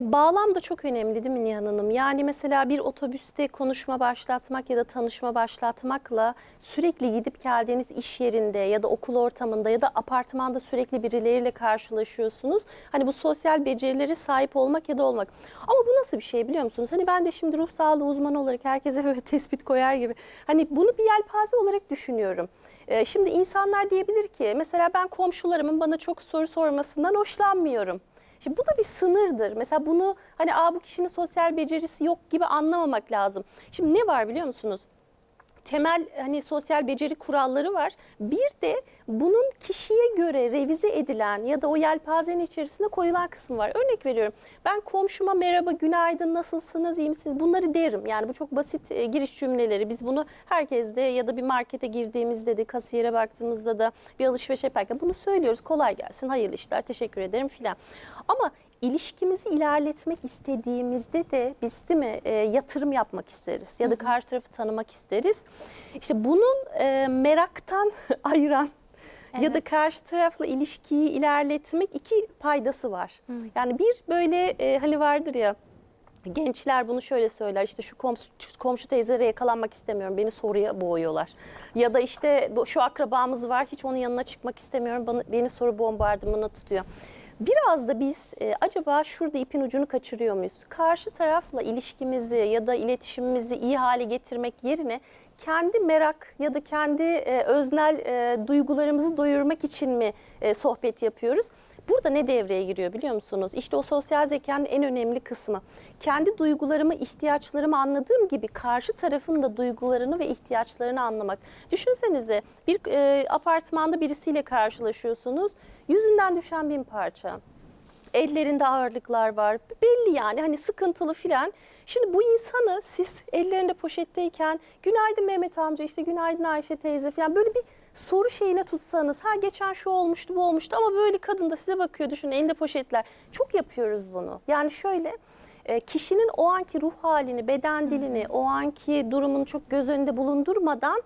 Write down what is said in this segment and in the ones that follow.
Bağlam da çok önemli değil mi Nihan Hanım? Yani mesela bir otobüste konuşma başlatmak ya da tanışma başlatmakla sürekli gidip geldiğiniz iş yerinde ya da okul ortamında ya da apartmanda sürekli birileriyle karşılaşıyorsunuz. Hani bu sosyal becerileri sahip olmak ya da olmak. Ama bu nasıl bir şey biliyor musunuz? Hani ben de şimdi ruh sağlığı uzmanı olarak herkese böyle tespit koyar gibi. Hani bunu bir yelpaze olarak düşünüyorum. Ee, Şimdi insanlar diyebilir ki mesela ben komşularımın bana çok soru sormasından hoşlanmıyorum. Şimdi bu da bir sınırdır. Mesela bunu hani Aa, bu kişinin sosyal becerisi yok gibi anlamamak lazım. Şimdi ne var biliyor musunuz? Temel hani sosyal beceri kuralları var. Bir de bunun kişiye göre revize edilen ya da o yelpazenin içerisine koyulan kısmı var. Örnek veriyorum. Ben komşuma merhaba, günaydın, nasılsınız, iyi misiniz? Bunları derim. Yani bu çok basit e, giriş cümleleri. Biz bunu herkeste ya da bir markete girdiğimizde de kasiyere baktığımızda da bir alışveriş yaparken bunu söylüyoruz. Kolay gelsin, hayırlı işler, teşekkür ederim filan. Ama ilişkimizi ilerletmek istediğimizde de biz değil mi e, yatırım yapmak isteriz ya da karşı tarafı tanımak isteriz. İşte bunun e, meraktan ayıran ya da karşı tarafla ilişkiyi ilerletmek iki paydası var. Yani bir böyle e, hani vardır ya Gençler bunu şöyle söyler işte şu komşu, komşu teyzelere yakalanmak istemiyorum beni soruya boğuyorlar. Ya da işte bu- şu akrabamız var hiç onun yanına çıkmak istemiyorum bana, beni soru bombardımına tutuyor. Biraz da biz e, acaba şurada ipin ucunu kaçırıyor muyuz? Karşı tarafla ilişkimizi ya da iletişimimizi iyi hale getirmek yerine kendi merak ya da kendi e, öznel e, duygularımızı doyurmak için mi e, sohbet yapıyoruz? Burada ne devreye giriyor biliyor musunuz? İşte o sosyal zekanın en önemli kısmı. Kendi duygularımı, ihtiyaçlarımı anladığım gibi karşı tarafın da duygularını ve ihtiyaçlarını anlamak. Düşünsenize bir e, apartmanda birisiyle karşılaşıyorsunuz. Yüzünden düşen bin parça. Ellerinde ağırlıklar var. Belli yani hani sıkıntılı filan. Şimdi bu insanı siz ellerinde poşetteyken günaydın Mehmet amca işte günaydın Ayşe teyze falan böyle bir soru şeyine tutsanız ha geçen şu olmuştu bu olmuştu ama böyle kadın da size bakıyor düşünün elinde poşetler. Çok yapıyoruz bunu. Yani şöyle e, kişinin o anki ruh halini, beden dilini, o anki durumunu çok göz önünde bulundurmadan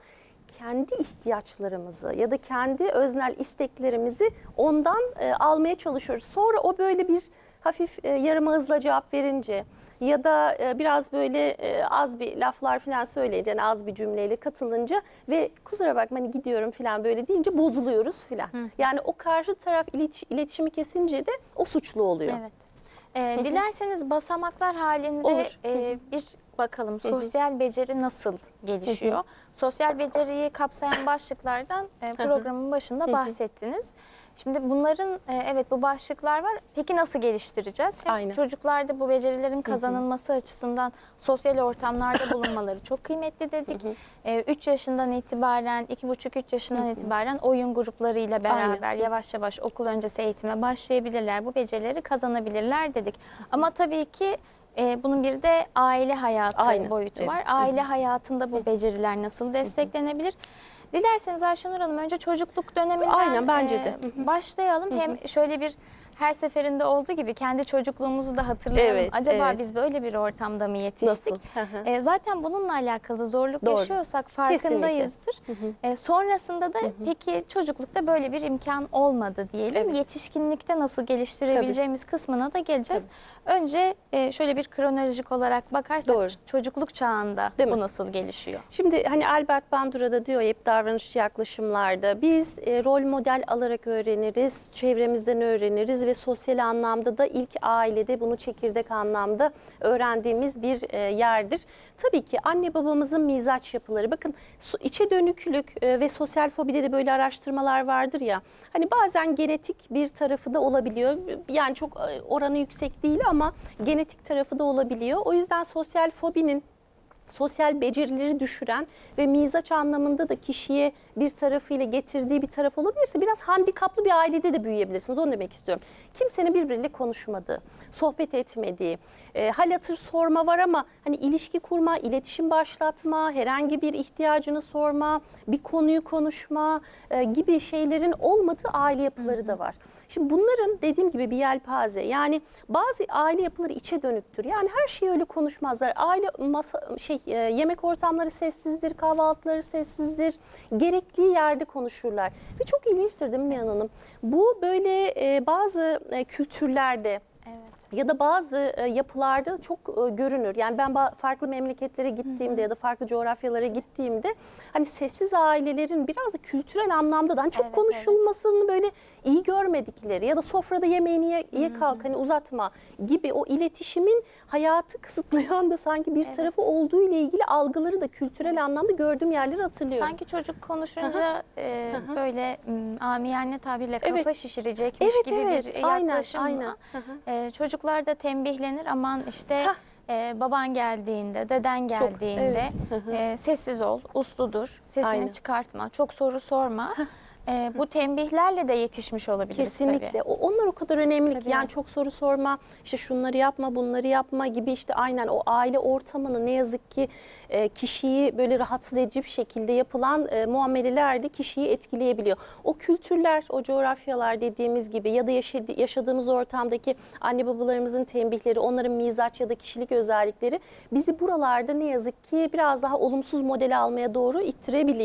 kendi ihtiyaçlarımızı ya da kendi öznel isteklerimizi ondan e, almaya çalışıyoruz. Sonra o böyle bir hafif e, yarım hızla cevap verince ya da e, biraz böyle e, az bir laflar falan söyleyince yani az bir cümleyle katılınca ve kusura bakma hani gidiyorum falan böyle deyince bozuluyoruz falan. Yani o karşı taraf iletiş- iletişimi kesince de o suçlu oluyor. Evet. Ee, dilerseniz basamaklar halinde Olur. e, bir bakalım sosyal beceri nasıl gelişiyor? Sosyal beceriyi kapsayan başlıklardan e, programın başında bahsettiniz. Şimdi bunların e, evet bu başlıklar var. Peki nasıl geliştireceğiz? Hem Aynen. çocuklarda bu becerilerin kazanılması açısından sosyal ortamlarda bulunmaları çok kıymetli dedik. 3 yaşından itibaren, 2,5-3 yaşından itibaren oyun gruplarıyla beraber yavaş yavaş okul öncesi eğitime başlayabilirler. Bu becerileri kazanabilirler dedik. Ama tabii ki e, bunun bir de aile hayatı Aynen, boyutu evet. var. Aile hayatında bu beceriler nasıl desteklenebilir? Dilerseniz Ayşenur Hanım önce çocukluk döneminden Aynen, bence e, de. Hı hı. başlayalım. Hem şöyle bir her seferinde olduğu gibi kendi çocukluğumuzu da hatırlayalım. Evet, Acaba evet. biz böyle bir ortamda mı yetiştik? Hı hı. E, zaten bununla alakalı zorluk Doğru. yaşıyorsak farkındayızdır. E, sonrasında da peki çocuklukta böyle bir imkan olmadı diyelim. Evet. Yetişkinlikte nasıl geliştirebileceğimiz kısmına da geleceğiz. Önce e, şöyle bir kronolojik olarak bakarsak Doğru. çocukluk çağında Değil bu mi? nasıl gelişiyor? Şimdi hani Albert Bandura da diyor hep davranış yaklaşımlarda biz e, rol model alarak öğreniriz, çevremizden öğreniriz ve sosyal anlamda da ilk ailede bunu çekirdek anlamda öğrendiğimiz bir e, yerdir. Tabii ki anne babamızın mizaç yapıları bakın içe dönüklük e, ve sosyal fobide de böyle araştırmalar vardır ya. Hani bazen genetik bir tarafı da olabiliyor. Yani çok e, oranı yüksek değil ama genetik tarafı da olabiliyor. O yüzden sosyal fobinin sosyal becerileri düşüren ve mizaç anlamında da kişiye bir tarafıyla getirdiği bir taraf olabilirse biraz handikaplı bir ailede de büyüyebilirsiniz. Onu demek istiyorum. Kimsenin birbiriyle konuşmadığı, sohbet etmediği, e, hal hatır sorma var ama hani ilişki kurma, iletişim başlatma, herhangi bir ihtiyacını sorma, bir konuyu konuşma e, gibi şeylerin olmadığı aile yapıları da var. Şimdi bunların dediğim gibi bir yelpaze. Yani bazı aile yapıları içe dönüktür. Yani her şeyi öyle konuşmazlar. Aile masa şey e, yemek ortamları sessizdir, kahvaltıları sessizdir. Gerekli yerde konuşurlar. Ve çok ilginçtir değil mi Nihan Hanım? Bu böyle e, bazı e, kültürlerde. Ya da bazı e, yapılarda çok e, görünür. Yani ben farklı memleketlere gittiğimde ya da farklı coğrafyalara gittiğimde hani sessiz ailelerin biraz da kültürel anlamda da hani çok Evet, konuşulmasını böyle iyi görmedikleri ya da sofrada yemeğini ye, ye kalk hani uzatma gibi o iletişimin hayatı kısıtlayan da sanki bir Evet. tarafı olduğu ile ilgili algıları da kültürel anlamda gördüğüm yerleri hatırlıyorum. Sanki çocuk konuşunca e, böyle m, amiyane tabirle kafa Evet. şişirecekmiş Evet, gibi evet. bir Aynen, yaklaşımla aynen. Hı hı. e, çocuklar da tembihlenir aman işte e, baban geldiğinde, deden geldiğinde evet. E, sessiz ol, usludur, sesini Aynen. çıkartma, çok soru sorma. E, bu tembihlerle de yetişmiş olabiliriz Kesinlikle. tabii. O, onlar o kadar önemli ki. Tabii. Yani çok soru sorma, işte şunları yapma, bunları yapma gibi işte aynen o aile ortamını ne yazık ki e, kişiyi böyle rahatsız edici bir şekilde yapılan e, muameleler de kişiyi etkileyebiliyor. O kültürler, o coğrafyalar dediğimiz gibi ya da yaşadı- yaşadığımız ortamdaki anne babalarımızın tembihleri, onların mizaç ya da kişilik özellikleri bizi buralarda ne yazık ki biraz daha olumsuz model almaya doğru ittirebiliyor.